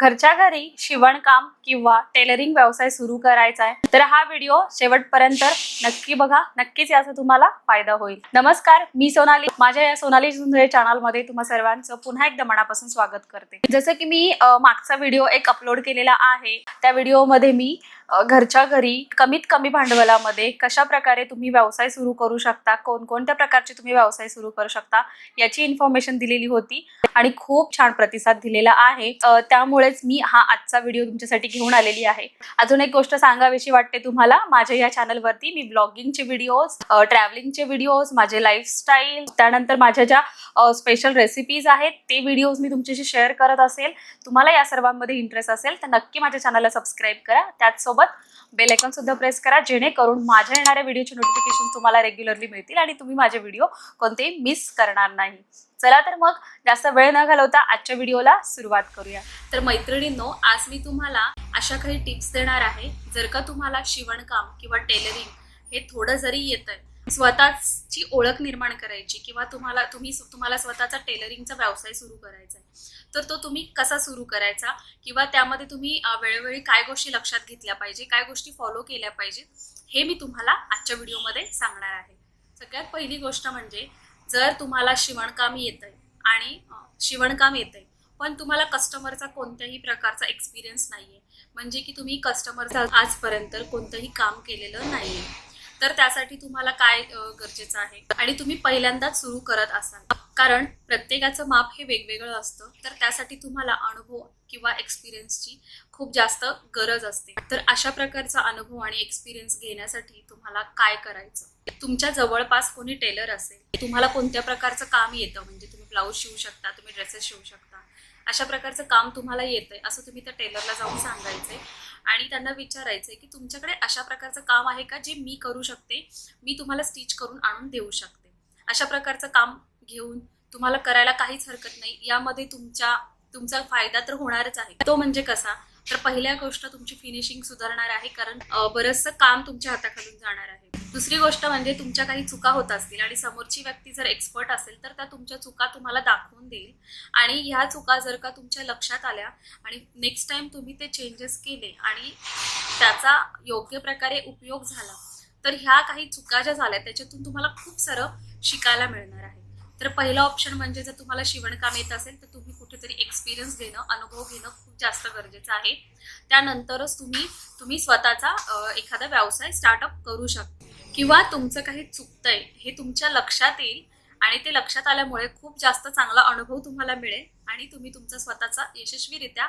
घरच्या घरी शिवणकाम किंवा टेलरिंग व्यवसाय सुरू करायचा आहे तर हा व्हिडिओ शेवटपर्यंत नक्की बघा. नक्कीच याचा तुम्हाला फायदा होईल. नमस्कार मी सोनाली. माझ्या या सोनाली झुंजळे चॅनलमध्ये तुम्हा सर्वांचं पुन्हा एकदा मनापासून स्वागत करते. जसं की मी मागचा व्हिडिओ एक अपलोड केलेला आहे. त्या व्हिडिओमध्ये मी घरच्या घरी कमीत कमी भांडवलामध्ये कशा प्रकारे तुम्ही व्यवसाय सुरू करू शकता कोणकोणत्या प्रकारचे तुम्ही व्यवसाय सुरू करू शकता याची इन्फॉर्मेशन दिलेली होती आणि खूप छान प्रतिसाद दिलेला आहे. त्यामुळेच मी हा आजचा व्हिडिओ तुमच्यासाठी घेऊन आलेली आहे. अजून एक गोष्ट सांगावीशी वाटते तुम्हाला. माझ्या या चॅनलवरती मी ब्लॉगिंगचे व्हिडिओज ट्रॅव्हलिंगचे व्हिडिओज माझे लाईफस्टाईल त्यानंतर माझ्या ज्या स्पेशल रेसिपीज आहेत ते व्हिडिओज मी तुमच्याशी शेअर करत असेल. तुम्हाला या सर्वांमध्ये इंटरेस्ट असेल तर नक्की माझ्या चॅनलला सबस्क्राईब करा. त्याचसोबत बेल आयकॉन सुद्धा प्रेस करा जेणेकरून माझ्या येणाऱ्या व्हिडिओचे नोटिफिकेशन तुम्हाला रेग्युलरली मिळतील आणि तुम्ही माझे व्हिडिओ कोणतेही मिस करणार नाही. चला तर मग जास्त वेळ न घालवता आजच्या व्हिडिओला सुरुवात करूया. तर मैत्रिणींनो आज मी तुम्हाला अशा काही टिप्स देणार आहे. जर का तुम्हाला शिवणकाम किंवा टेलरिंग हे थोडं जरी येतंय स्वतःची ओळख निर्माण करायची किंवा तुम्हाला तुम्ही तुम्हाला स्वतःचा टेलरिंगचा व्यवसाय सुरू करायचा आहे. तर तो तुम्ही कसा सुरू करायचा? किंवा त्यामध्ये तुम्ही वेळोवेळी काय गोष्टी लक्षात घेतल्या पाहिजे? काय गोष्टी फॉलो केल्या पाहिजेत हे मी तुम्हाला आजच्या व्हिडिओमध्ये सांगणार आहे. सगळ्यात पहिली गोष्ट म्हणजे जर तुम्हाला शिवणकाम येतंय आणि शिवणकाम येतंय पण तुम्हाला कस्टमरचा कोणत्याही प्रकारचा एक्सपिरियन्स नाहीये. म्हणजे की तुम्ही कस्टमरचा आजपर्यंत कोणतंही काम केलेलं नाहीये. तर त्यासाठी तुम्हाला काय गरजेचं आहे? आणि तुम्ही पहिल्यांदाच सुरू करत असाल. कारण प्रत्येकाचं माप हे वेगवेगळं असतं. तर त्यासाठी तुम्हाला अनुभव किंवा एक्सपिरियन्सची खूप जास्त गरज असते. तर अशा प्रकारचा अनुभव आणि एक्सपिरियन्स घेण्यासाठी तुम्हाला काय करायचं? तुमच्या जवळपास कोणी टेलर असेल तुम्हाला कोणत्या प्रकारचं काम येतं? म्हणजे तुम्ही ब्लाऊज शिवू शकता तुम्ही ड्रेसेस शिवू शकता. अशा प्रकारचं काम तुम्हाला येतंय असं तुम्ही त्या टेलरला जाऊन सांगायचंय. आणि त्यांना विचारायचंय की तुमच्याकडे अशा प्रकारचं काम आहे का जे मी करू शकते? मी तुम्हाला स्टिच करून आणून देऊ शकते. अशा प्रकारचं काम घेऊन तुम्हाला करायला काहीच हरकत नाही. यामध्ये तुमच्या तुमचा फायदा तर होणारच आहे. तो म्हणजे कसा? तर पहिल्या गोष्ट तुमची फिनिशिंग सुधारणार आहे कारण बरंचसं काम तुमच्या हाताखालून जाणार आहे. दुसरी गोष्ट म्हणजे तुमच्या काही चुका होत असतील आणि समोरची व्यक्ती जर एक्सपर्ट असेल तर त्या तुमच्या चुका तुम्हाला दाखवून देईल. आणि ह्या चुका जर का तुमच्या लक्षात आल्या आणि नेक्स्ट टाइम तुम्ही ते चेंजेस केले आणि त्याचा योग्य प्रकारे उपयोग झाला तर ह्या काही चुका ज्या झाल्या त्याच्यातून तुम्हाला खूप सारं शिकायला मिळणार आहे. तर पहिला ऑप्शन म्हणजे जर तुम्हाला शिवणकाम येत असेल तर तुम्ही कुठेतरी एक्सपिरियन्स घेणं अनुभव घेणं खूप जास्त गरजेचं आहे. त्यानंतरच तुम्ही तुम्ही स्वतःचा एखादा व्यवसाय स्टार्टअप करू शकता किंवा तुमचं काही चुकतंय हे तुमच्या लक्षात येईल आणि ते लक्षात आल्यामुळे खूप जास्त चांगला अनुभव तुम्हाला मिळेल आणि तुम्ही तुमचा स्वतःचा यशस्वीरित्या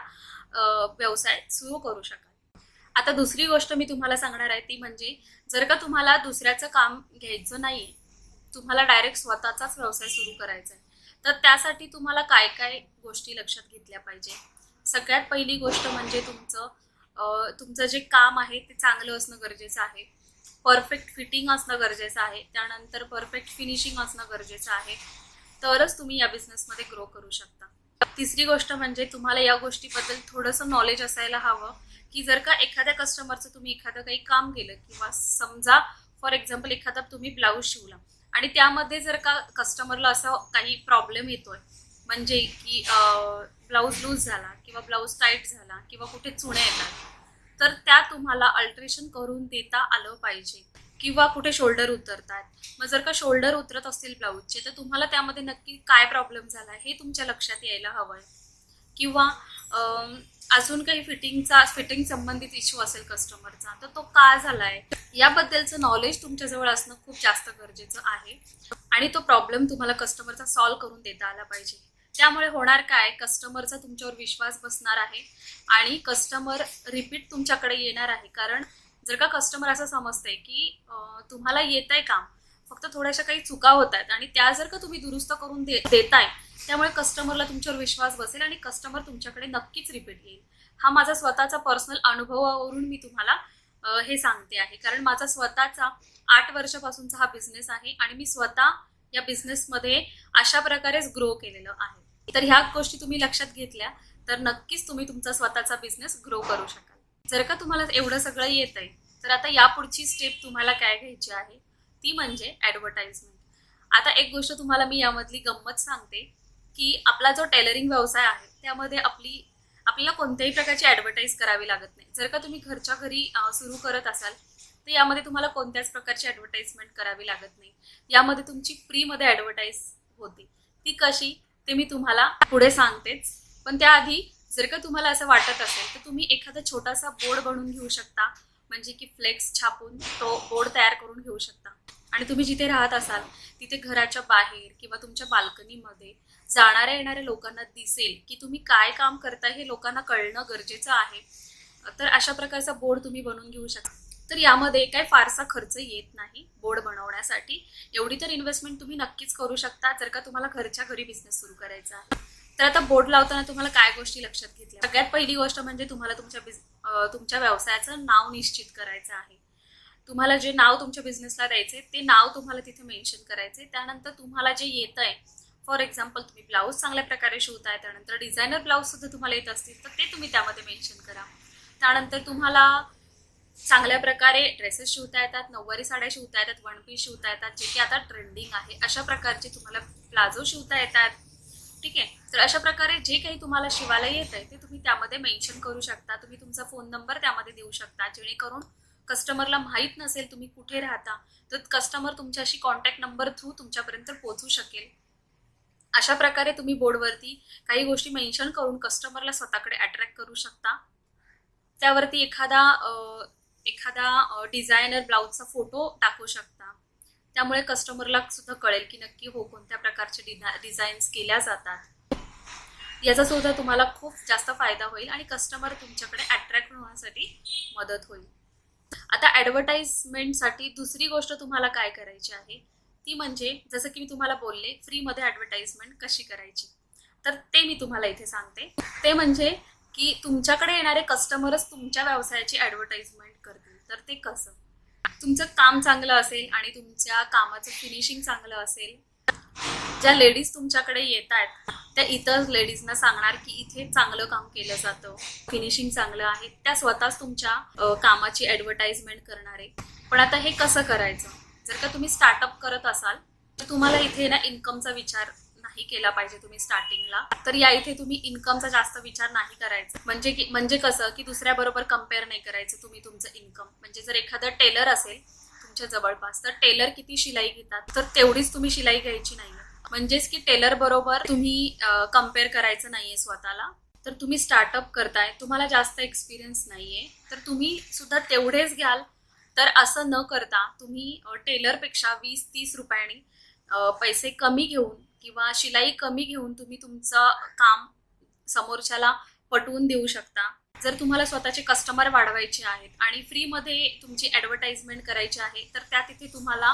व्यवसाय सुरू करू शकाल. आता दुसरी गोष्ट मी तुम्हाला सांगणार आहे ती म्हणजे जर का तुम्हाला दुसऱ्याचं काम घ्यायचं नाही तुम्हाला डायरेक्ट स्वतःचाच व्यवसाय सुरू करायचा आहे. तर त्यासाठी तुम्हाला काय काय गोष्टी लक्षात घेतल्या पाहिजे? सगळ्यात पहिली गोष्ट म्हणजे तुमचं तुमचं जे काम आहे ते चांगलं असणं गरजेचं आहे. परफेक्ट फिटिंग असणं गरजेचं आहे. त्यानंतर परफेक्ट फिनिशिंग असणं गरजेचं आहे. तरच तुम्ही या बिझनेसमध्ये ग्रो करू शकता. तिसरी गोष्ट म्हणजे तुम्हाला या गोष्टीबद्दल थोडंसं नॉलेज असायला हवं की जर का एखाद्या कस्टमरचं तुम्ही एखादं काही काम केलं किंवा समजा फॉर एक्झाम्पल एखादा तुम्ही ब्लाऊज शिवला. आणि त्यामध्ये जर का कस्टमरला असा काही प्रॉब्लेम येतोय म्हणजे की ब्लाऊज लूज झाला किंवा ब्लाऊज टाईट झाला किंवा कुठे चुण्या येतात तर त्या तुम्हाला अल्ट्रेशन करून देता आलं पाहिजे. किंवा कुठे शोल्डर उतरतात. मग जर का शोल्डर उतरत असतील ब्लाऊजचे तर तुम्हाला त्यामध्ये नक्की काय प्रॉब्लेम झाला हे तुमच्या लक्षात यायला हवं आहे किंवा अजून काही फिटिंगचा फिटिंग संबंधित इश्यू असेल कस्टमरचा तर तो का झालाय? याबद्दलचं नॉलेज तुमच्याजवळ असणं खूप जास्त गरजेचं आहे. आणि तो प्रॉब्लेम तुम्हाला कस्टमरचा सॉल्व्ह करून देता आला पाहिजे. त्यामुळे होणार काय? कस्टमरचा तुमच्यावर विश्वास बसणार आहे. आणि कस्टमर रिपीट तुमच्याकडे येणार आहे. कारण जर का कस्टमर असं समजतंय की तुम्हाला येत आहे काम फक्त थोड्याशा काही चुका होत आहेत आणि त्या जर का तुम्ही दुरुस्त करून दे देताय त्यामुळे कस्टमरला तुमच्यावर विश्वास बसेल आणि कस्टमर तुमच्याकडे नक्कीच रिपीट येईल. हा माझा स्वतःचा पर्सनल अनुभवावरून मी तुम्हाला हे सांगते आहे. कारण माझा स्वतःचा आठ वर्षापासूनचा हा बिझनेस आहे आणि मी स्वतः या बिझनेसमध्ये अशा प्रकारेच ग्रो केलेलं आहे. तर ह्या गोष्टी तुम्ही लक्षात घेतल्या तर नक्कीच तुम्ही तुमचा स्वतःचा बिझनेस ग्रो करू शकाल. जर का तुम्हाला एवढं सगळं येत आहे तर आता यापुढची स्टेप तुम्हाला काय घ्यायची आहे? ती म्हणजे ॲडव्हर्टाइजमेंट आता एक गोष्ट तुम्हाला मी यामधली गंमत सांगते की आपला जो टेलरिंग व्यवसाय आहे त्यामध्ये आपली आपल्याला कोणत्याही प्रकारची ॲडव्हर्टाईज करावी लागत नाही. जर का तुम्ही घरच्या घरी सुरू करत असाल तर यामध्ये तुम्हाला कोणत्याच प्रकारची ॲडव्हर्टाईजमेंट करावी लागत नाही. यामध्ये तुमची फ्रीमध्ये ॲडव्हर्टाईज होते. ती कशी ते मी तुम्हाला पुढे सांगतेच. पण त्याआधी जर का तुम्हाला असं वाटत असेल तर तुम्ही एखादा छोटासा बोर्ड बनवून घेऊ शकता. म्हणजे की फ्लेक्स छापून तो बोर्ड तयार करून घेऊ शकता. आणि तुम्ही जिथे राहत असाल तिथे घराच्या बाहेर किंवा तुमच्या बाल्कनीमध्ये जाणाऱ्या येणाऱ्या लोकांना दिसेल की तुम्ही काय काम करताय हे लोकांना कळणं गरजेचं आहे. तर अशा प्रकारचा बोर्ड तुम्ही बनवून घेऊ शकता. तर यामध्ये काय फारसा खर्च येत नाही बोर्ड बनवण्यासाठी. एवढी तर इन्व्हेस्टमेंट तुम्ही नक्कीच करू शकता जर का तुम्हाला घरच्या घरी बिझनेस सुरू करायचा आहे. तर आता बोर्ड लावताना तुम्हाला काय गोष्टी लक्षात घेतल्या? सगळ्यात पहिली गोष्ट म्हणजे तुम्हाला तुमच्या बिझ तुमच्या व्यवसायाचं नाव निश्चित करायचं आहे. तुम्हाला जे नाव तुमच्या बिझनेसला द्यायचे ते नाव तुम्हाला तिथे मेन्शन करायचे. त्यानंतर तुम्हाला जे येत आहे फॉर एक्झाम्पल तुम्ही ब्लाऊज चांगल्या प्रकारे शिवताय त्यानंतर डिझायनर ब्लाऊज सुद्धा तुम्हाला येत असतील तर ते तुम्ही त्यामध्ये मेन्शन करा. त्यानंतर तुम्हाला चांगल्या प्रकारे ड्रेसेस शिवता येतात नऊवारी साड्या शिवता येतात वन पीस शिवता येतात जे की आता ट्रेंडिंग आहे. अशा प्रकारचे तुम्हाला प्लाझो शिवता येतात. ठीक आहे? तर अशा प्रकारे जे काही तुम्हाला शिवायला येत आहे ते तुम्ही त्यामध्ये मेन्शन करू शकता. तुम्ही तुमचा फोन नंबर त्यामध्ये देऊ शकता जेणेकरून कस्टमरला माहीत नसेल तुम्ही कुठे राहता तर कस्टमर तुमच्याशी कॉन्टॅक्ट नंबर थ्रू तुमच्यापर्यंत पोहोचू शकेल. अशा प्रकारे तुम्ही बोर्डवरती काही गोष्टी मेन्शन करून कस्टमरला स्वतःकडे अट्रॅक्ट करू शकता. त्यावरती एखादा एखादा डिझायनर ब्लाऊजचा फोटो टाकू शकता. त्यामुळे कस्टमरला सुद्धा कळेल की नक्की हो कोणत्या प्रकारचे डिझा डिझाईन्स केल्या जातात. याचा सुद्धा तुम्हाला खूप जास्त फायदा होईल आणि कस्टमर तुमच्याकडे अट्रॅक्ट होण्यासाठी मदत होईल. आता ॲडव्हर्टाईजमेंटसाठी दुसरी गोष्ट तुम्हाला काय करायची आहे? ती म्हणजे जसं की मी तुम्हाला बोलले फ्रीमध्ये ॲडव्हर्टाईजमेंट कशी करायची? तर ते मी तुम्हाला इथे सांगते. ते म्हणजे की तुमच्याकडे येणारे कस्टमरच तुमच्या व्यवसायाची ॲडव्हर्टाईजमेंट करतील. तर ते कसं? तुमचं काम चांगलं असेल आणि तुमच्या कामाचं फिनिशिंग चांगलं असेल ज्या लेडीज तुमच्याकडे येत आहेत त्या इतर लेडीजना सांगणार की इथे चांगलं काम केलं जातं फिनिशिंग चांगलं आहे त्या स्वतःच तुमच्या कामाची ॲडव्हर्टाईजमेंट करणार. आहे पण आता हे कसं करायचं? जर का तुम्ही स्टार्टअप करत असाल तर तुम्हाला इथे ना इन्कमचा विचार नाही केला पाहिजे तुम्ही स्टार्टिंगला तर या इथे तुम्ही इन्कमचा जास्त विचार नाही करायचा. म्हणजे की म्हणजे कसं की दुसऱ्याबरोबर कंपेअर नाही करायचं तुम्ही तुमचं इन्कम म्हणजे जर एखादं टेलर असेल तुमच्या जवळपास तर टेलर किती शिलाई घेतात? तर तेवढीच तुम्ही शिलाई घ्यायची नाही म्हणजेच की टेलर बरोबर तुम्ही कंपेअर करायचं नाहीये स्वतःला. तर तुम्ही स्टार्टअप करताय तुम्हाला जास्त एक्सपिरियन्स नाहीये. तर तुम्ही सुद्धा तेवढेच घ्याल. तर असं न करता तुम्ही टेलरपेक्षा वीस तीस रुपयांनी पैसे कमी घेऊन किंवा शिलाई कमी घेऊन तुम्ही तुमचं काम समोरच्याला पटवून देऊ शकता. जर तुम्हाला स्वतःचे कस्टमर वाढवायचे आहेत आणि फ्रीमध्ये तुमची ॲडव्हर्टाईजमेंट करायची आहे तर त्या तिथे तुम्हाला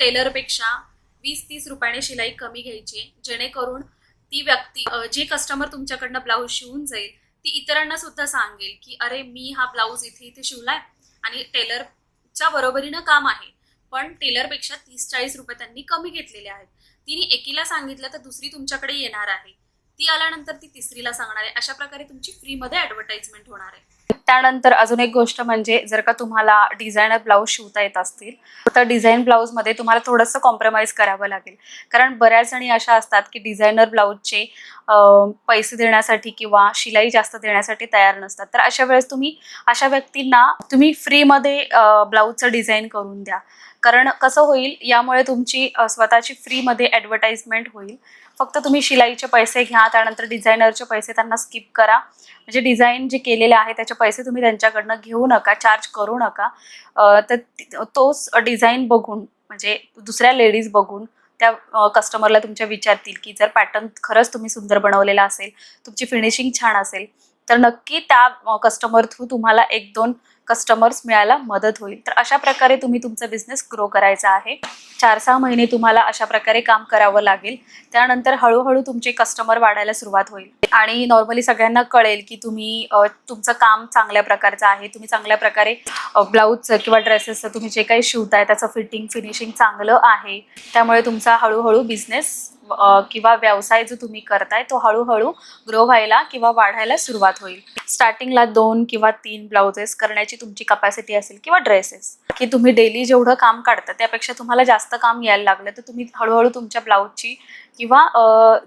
टेलरपेक्षा वीस तीस रुपयाने शिलाई कमी घ्यायची आहे. जेणेकरून ती व्यक्ती जे कस्टमर तुमच्याकडनं ब्लाऊज शिवून जाईल ती इतरांना सुद्धा सांगेल की अरे मी हा ब्लाऊज इथे इथे शिवलाय आणि टेलरच्या बरोबरीनं काम आहे. पण टेलरपेक्षा तीस चाळीस रुपये त्यांनी कमी घेतलेले आहेत. तिने एकीला सांगितलं तर दुसरी तुमच्याकडे येणार आहे. ती आल्यानंतर ती तिसरीला सांगणार आहे. अशा प्रकारे तुमची फ्रीमध्ये ॲडव्हर्टाईजमेंट होणार आहे. त्यानंतर अजून एक गोष्ट म्हणजे जर का तुम्हाला डिझायनर ब्लाऊज शिवता येत असतील तर डिझाईन ब्लाऊजमध्ये तुम्हाला थोडंसं कॉम्प्रोमाइज करावं लागेल. कारण बऱ्याच जणी अशा असतात की डिझायनर ब्लाऊजचे पैसे देण्यासाठी किंवा शिलाई जास्त देण्यासाठी तयार नसतात. तर अशा वेळेस तुम्ही अशा व्यक्तींना तुम्ही फ्रीमध्ये ब्लाऊजचं डिझाईन करून द्या. कारण कसं होईल यामुळे तुमची स्वतःची फ्रीमध्ये ॲडव्हर्टाइजमेंट होईल. फक्त तुम्ही शिलाईचे पैसे घ्या त्यानंतर डिझायनरचे पैसे त्यांना स्किप करा. म्हणजे डिझाईन जे केलेले आहे त्याचे पैसे तुम्ही त्यांच्याकडनं घेऊ नका चार्ज करू नका. तर तोच डिझाईन बघून म्हणजे दुसऱ्या लेडीज बघून त्या कस्टमरला तुमच्या विचारतील की जर पॅटर्न खरंच तुम्ही सुंदर बनवलेला असेल तुमची फिनिशिंग छान असेल तर नक्की त्या कस्टमर थ्रू तुम्हाला एक दोन कस्टमर्स मिळायला मदत होईल. तर अशा प्रकारे तुम्ही तुमचा बिझनेस ग्रो करायचा आहे. चार सहा महिने तुम्हाला अशा प्रकारे काम करावं लागेल. त्यानंतर हळूहळू तुमचे कस्टमर वाढायला सुरुवात होईल. आणि नॉर्मली सगळ्यांना कळेल की तुम्ही तुमचं काम चांगल्या प्रकारचं आहे. तुम्ही चांगल्या प्रकारे ब्लाऊजचं किंवा ड्रेसेसचं तुम्ही जे काही शिवताय त्याचं फिटिंग फिनिशिंग चांगलं आहे. त्यामुळे तुमचा हळूहळू बिझनेस किंवा व्यवसाय जो तुम्ही करताय तो हळूहळू ग्रो व्हायला किंवा वाढायला सुरुवात होईल. स्टार्टिंगला दोन किंवा तीन ब्लाउजेस करण्याची तुमची कपॅसिटी असेल किंवा ड्रेसेस की तुम्ही डेली जेवढं काम काढता त्यापेक्षा तुम्हाला जास्त काम यायला लागलं तर तुम्ही हळूहळू तुमच्या ब्लाऊजची किंवा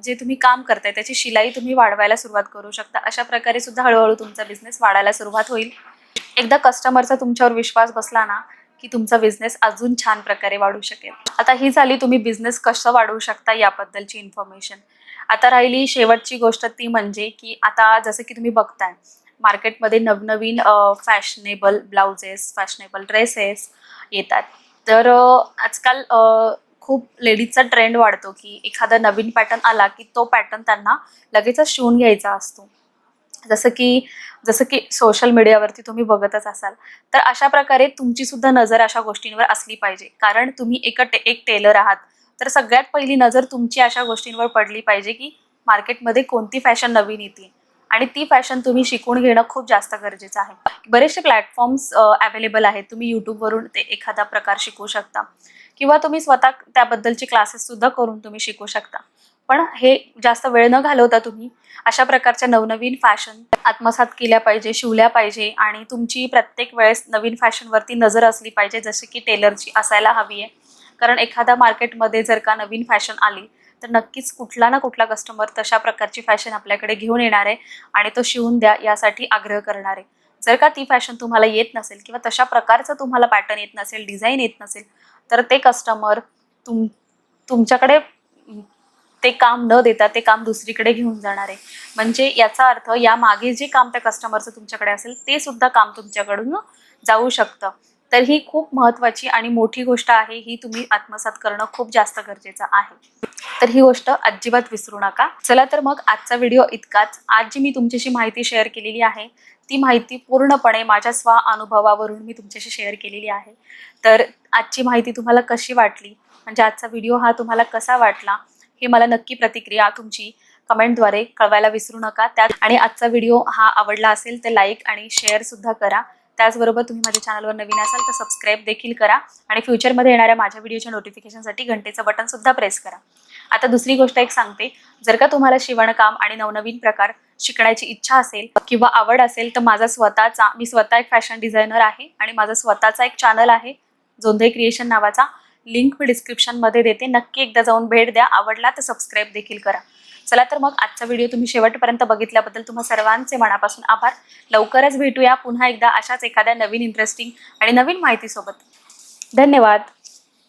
जे तुम्ही काम करताय त्याची शिलाई तुम्ही वाढवायला सुरुवात करू शकता. अशा प्रकारे सुद्धा हळूहळू तुमचा बिझनेस वाढायला सुरुवात होईल. एकदा कस्टमरचा तुमच्यावर विश्वास बसला ना की तुमचा बिझनेस अजून छान प्रकारे वाढू शकेल. आता ही झाली तुम्ही बिझनेस कसं वाढवू शकता याबद्दलची इन्फॉर्मेशन आता राहिली शेवटची गोष्ट ती म्हणजे की आता जसं की तुम्ही बघताय मार्केटमध्ये नवनवीन फॅशनेबल ब्लाउजेस फॅशनेबल ड्रेसेस येतात. तर आजकाल खूप लेडीजचा ट्रेंड वाढतो की एखादा नवीन पॅटर्न आला की तो पॅटर्न त्यांना लगेचच शिवून घ्यायचा असतो. जसं की जसं की सोशल मीडियावरती तुम्ही बघतच असाल तर अशा प्रकारे तुमची सुद्धा नजर अशा गोष्टींवर असली पाहिजे. कारण तुम्ही एक टे एक टेलर आहात. तर सगळ्यात पहिली नजर तुमची अशा गोष्टींवर पडली पाहिजे की मार्केटमध्ये कोणती फॅशन नवीन येते. आणि ती फॅशन तुम्ही शिकून घेणं खूप जास्त गरजेचं आहे. बरेचसे प्लॅटफॉर्म्स अवेलेबल आहेत. तुम्ही यूट्यूबवरून ते एखादा प्रकार शिकू शकता. किंवा तुम्ही स्वतः त्याबद्दलचे क्लासेस सुद्धा करून तुम्ही शिकू शकता. पण हे जास्त वेळ न घालवता तुम्ही अशा प्रकारच्या नवनवीन फॅशन आत्मसात केल्या पाहिजे शिवल्या पाहिजे आणि तुमची प्रत्येक वेळेस नवीन फॅशनवरती नजर असली पाहिजे जसे की टेलरची असायला हवी आहे. कारण एखाद्या मार्केटमध्ये जर का नवीन फॅशन आली तर नक्कीच कुठला ना कुठला कस्टमर तशा प्रकारची फॅशन आपल्याकडे घेऊन येणार आहे आणि तो शिवून द्या यासाठी आग्रह करणार आहे. जर का ती फॅशन तुम्हाला येत नसेल किंवा तशा प्रकारचं तुम्हाला पॅटर्न येत नसेल डिझाईन येत नसेल तर ते कस्टमर तुम तुमच्याकडे ते काम न देता ते काम दुसरीकडे घेऊन जाणार आहे. म्हणजे याचा अर्थ या मागे जे काम त्या कस्टमरचं तुमच्याकडे असेल ते सुद्धा काम तुमच्याकडून जाऊ शकतं. तर ही खूप महत्त्वाची आणि मोठी गोष्ट आहे. ही तुम्ही आत्मसात करणं खूप जास्त गरजेचं आहे. तर ही गोष्ट अजिबात विसरू नका. चला तर मग आजचा व्हिडिओ इतकाच. आज जी मी तुमच्याशी माहिती शेअर केलेली आहे ती माहिती पूर्णपणे माझ्या स्व अनुभवावरून मी तुमच्याशी शेअर केलेली आहे. तर आजची माहिती तुम्हाला कशी वाटली? म्हणजे आजचा व्हिडिओ हा तुम्हाला कसा वाटला? हे मला नक्की प्रतिक्रिया तुमची कमेंटद्वारे कळवायला विसरू नका. त्यात आणि आजचा व्हिडिओ हा आवडला असेल तर लाईक आणि शेअर सुद्धा करा. त्याचबरोबर तुम्ही माझ्या चॅनलवर नवीन असाल तर सबस्क्राईब देखील करा आणि फ्युचरमध्ये येणाऱ्या माझ्या व्हिडिओच्या नोटिफिकेशनसाठी घंटेचं बटन सुद्धा प्रेस करा. आता दुसरी गोष्ट एक सांगते. जर का तुम्हाला शिवणकाम आणि नवनवीन प्रकार शिकण्याची इच्छा असेल किंवा आवड असेल तर माझा स्वतःचा मी स्वतः एक फॅशन डिझायनर आहे आणि माझा स्वतःचा एक चॅनल आहे जोंधे क्रिएशन नावाचा. लिंक मी डिस्क्रिप्शनमध्ये देते. नक्की एकदा जाऊन भेट द्या. आवडला तर सबस्क्राईब देखील करा. चला तर मग आजचा व्हिडिओ तुम्ही शेवटपर्यंत बघितल्याबद्दल तुम्हा सर्वांचे मनापासून आभार. लवकरच भेटूया पुन्हा एकदा अशाच एखाद्या नवीन इंटरेस्टिंग आणि नवीन माहितीसोबत. धन्यवाद.